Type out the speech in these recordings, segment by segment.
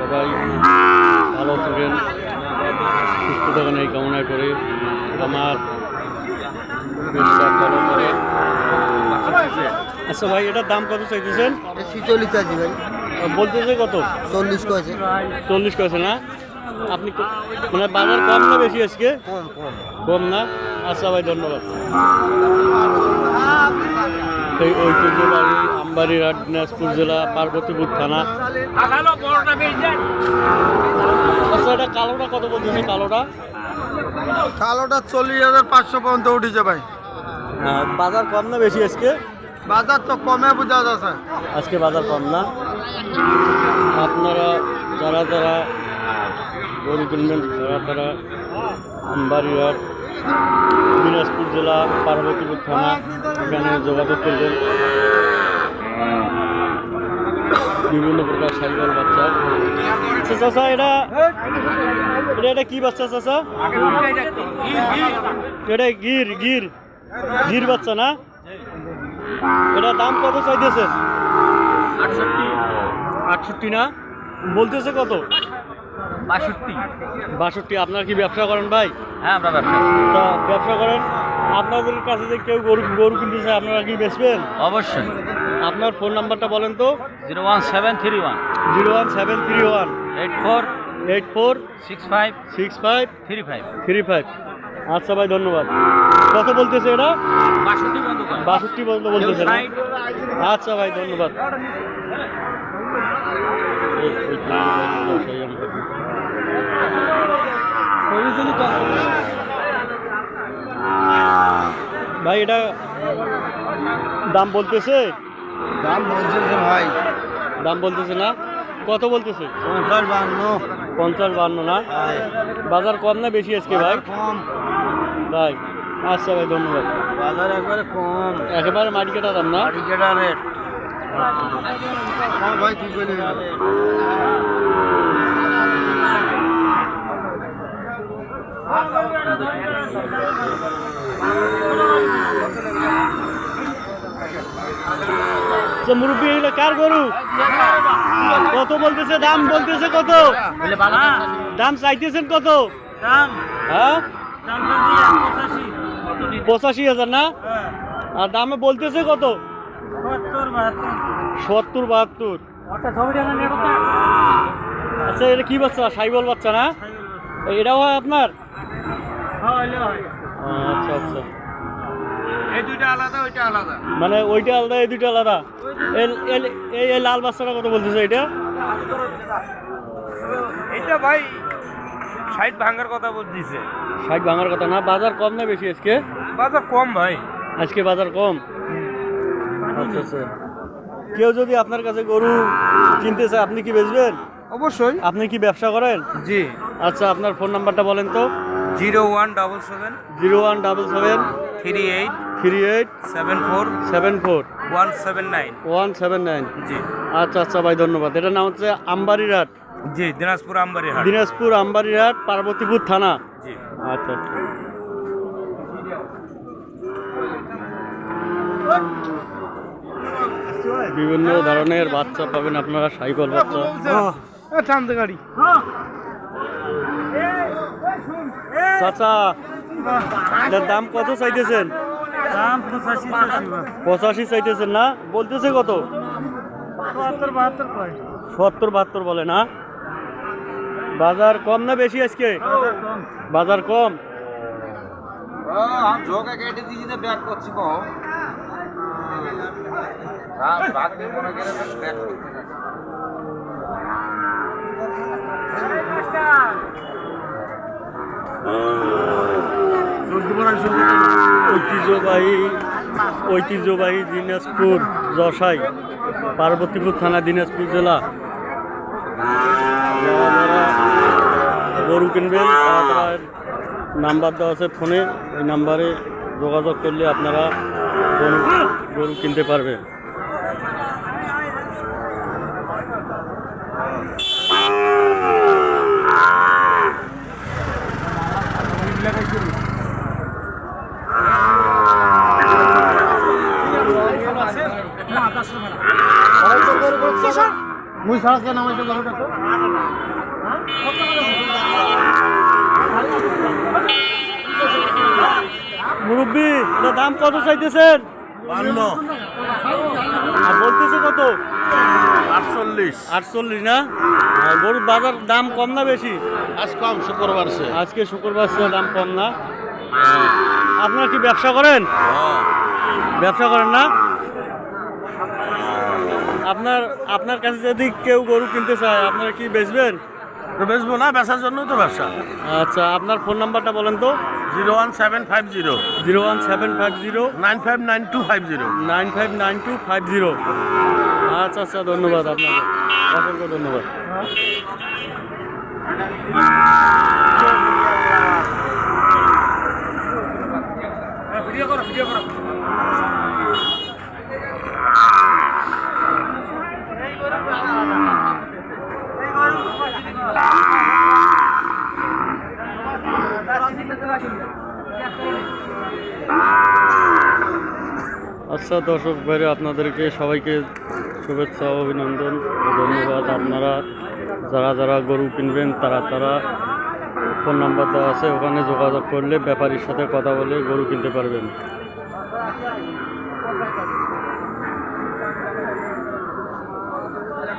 সবাই ভালো থাকেন সুস্থ থাকেন এই কামনা করে। আমার আচ্ছা ভাই এটার দাম কত চাইতেছেন? ছিচল্লিশ আছে ভাই। বলতেছে কত? চল্লিশ কয়েছে। চল্লিশ কয়েছে না? আপনি মানে বাজার কম না বেশি আজকে? কম না? আচ্ছা ভাই ধন্যবাদ। এই ঐতিহ্যবাড়ি আমবাড়িরহাট দিনাজপুর জেলা পার্বতীপুর থানা। আচ্ছা এটা কালোটা কত বলতেছে? কালোটা? কালোটা চল্লিশ হাজার পাঁচশো পর্যন্ত উঠেছে ভাই। হ্যাঁ, বাজার কম না বেশি আজকে? বাজার তো কমে বোঝা যাচ্ছে। আজকে বাজার কম না? আপনারা যারা যারা গরু কিনবেন তারা তারা আমবাড়িরহাট দিনাজপুর জেলা পার্বতীপুর থানা, এখানে যোগাযোগ করবেন। বিভিন্ন প্রকার সাইকেল বাচ্চা। আচ্ছা চাচা, এটা এটা এটা কি বাচ্চা, চাচা? এটা গির গির। গির বাচ্চা না? এটা দাম কত চাইতেছেন আটষট্টি না? বলতেছে কত? বাষট্টি বাষট্টি আপনার কি ব্যবসা করেন ভাই হ্যাঁ আমরা ব্যবসা তা ব্যবসা করেন আপনাদের কাছে যে কেউ গরু গরু কিনতে চায় আপনারা কি বেচবেন অবশ্যই আপনার ফোন নাম্বারটা বলেন তো zero one seven three one zero one seven three one eight four eight four six five six five three five three five আচ্ছা ভাই ধন্যবাদ কত বলতেছে এটা বাষট্টি পর্যন্ত বলতেছে আচ্ছা ভাই ধন্যবাদ এই- এই তো ব্যবসায়ী আমরা। ভাই এটা দাম বলতেছে? দাম বলছে যে ভাই। দাম বলতেছে না? কত বলতেছে? পঞ্চাশ বান্ন পঞ্চাশ বান্ন না? বাজার কম না বেশি আজকে ভাই? কম। তাই। আচ্ছা ভাই ধন্যবাদ। বাজার একবারে কম। একেবারে মাটি কাটা দাম না? কেটা রেট। ভাই কি করে মুরব্বী এগুলো কার গরু? কত বলতেছে, দাম বলতেছে কত? দাম চাইতেছেন কত? হ্যাঁ? পঁচাশি হাজার না? আর দামে বলতেছে কত? সত্তর, বাহাত্তর। আচ্ছা এটা কি বাচ্চা? সাইবল বাচ্চা না? এটাও হয় আপনার? আচ্ছা আচ্ছা। এই দুইটা আলাদা ওইটা আলাদা। মানে ওইটা আলাদা এই দুইটা আলাদা? এই এই লাল বাচ্চাটা কত বলতেছে এটা? এটা ভাই ষাট ভাঙার কথা বলতেছে। ষাট ভাঙার কথা না বাজার কম না বেশি আজকে? বাজার কম ভাই। আজকে বাজার কম? আচ্ছা আচ্ছা। কেউ যদি আপনার কাছে গরু কিনতে চায় আপনি কি বেচবেন? অবশ্যই। আপনি কি ব্যবসা করেন? জি। আচ্ছা আপনার ফোন নাম্বারটা বলেন তো। Zero one double seven zero one double seven three eight three eight seven four seven four one seven nine one seven nine জি। আচ্ছা আচ্ছা ভাই ধন্যবাদ। এটার নাম হচ্ছে আমবাড়িরহাট জি দিনাজপুর আমবাড়ি দিনাজপুর আমবাড়িরহাট পার্বতীপুর থানা। জি। আচ্ছা আচ্ছা। বিভিন্ন ধরনের বাচ্চা পাবেন আপনারা সাইকেল বাচ্চা। গাড়ি। চাচা এটার দাম কত চাইতেছেন? পঁচাশি চাইতেছেন না? বলতেছে কত? সত্তর বাহাত্তর বলে না? বাজার কম না বেশি আজকে? বাজার কম। আমি ঐতিহ্যবাহী ঐতিহ্যবাহী দিনাজপুর যশাই পার্বতীপুর থানা, দিনাজপুর জেলা। গরু কিনবেন তারা নাম্বার দেওয়া আছে ফোনে, এই নাম্বারে যোগাযোগ করলে আপনারা গরু কিনতে পারবেন। মুই ছাড়া কেন আমার গরুটা তো। মুরব্বী এটা দাম কত চাইতেছেন? বান্ন। আর বলতেছে কত? আটচল্লিশ। আটচল্লিশ না? গরুর বাজার দাম কম না বেশি? আজ কম শুক্রবার সে আজকে শুক্রবার দাম কম না? আপনারা কি ব্যবসা করেন? ব্যবসা করেন না? আপনার আপনার কাছে যদি কেউ গরু কিনতে চায় আপনারা কি বেচবেন? তো বেচবো না বেচার জন্য তো ব্যবসা। আচ্ছা আপনার ফোন নাম্বারটা বলেন তো। Zero one seven five zero. Zero one seven five zero. Nine five nine two five zero. Nine five nine two five zero. আচ্ছা আচ্ছা ধন্যবাদ আপনাকে। অসংখ্য ধন্যবাদ। আচ্ছা দর্শক ভাইরে, আপনাদেরকে সবাইকে শুভেচ্ছা, অভিনন্দন ধন্যবাদ। আপনারা যারা যারা গরু কিনবেন, তারা তারা ফোন নাম্বার দেওয়া আছে, ওখানে যোগাযোগ করলে ব্যাপারীর সাথে কথা বলে গরু কিনতে পারবেন।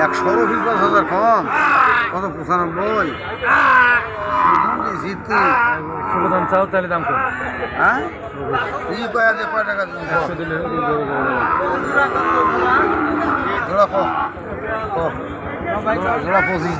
একশো পাঁচ হাজার কম কত পঁচানব্বই? জিততে দাম চাও তাহলে দাম কম। হ্যাঁ? তুই কয় আছে কয় টাকা একশো দিলে জোড়া কম জোড়া পঁচিশ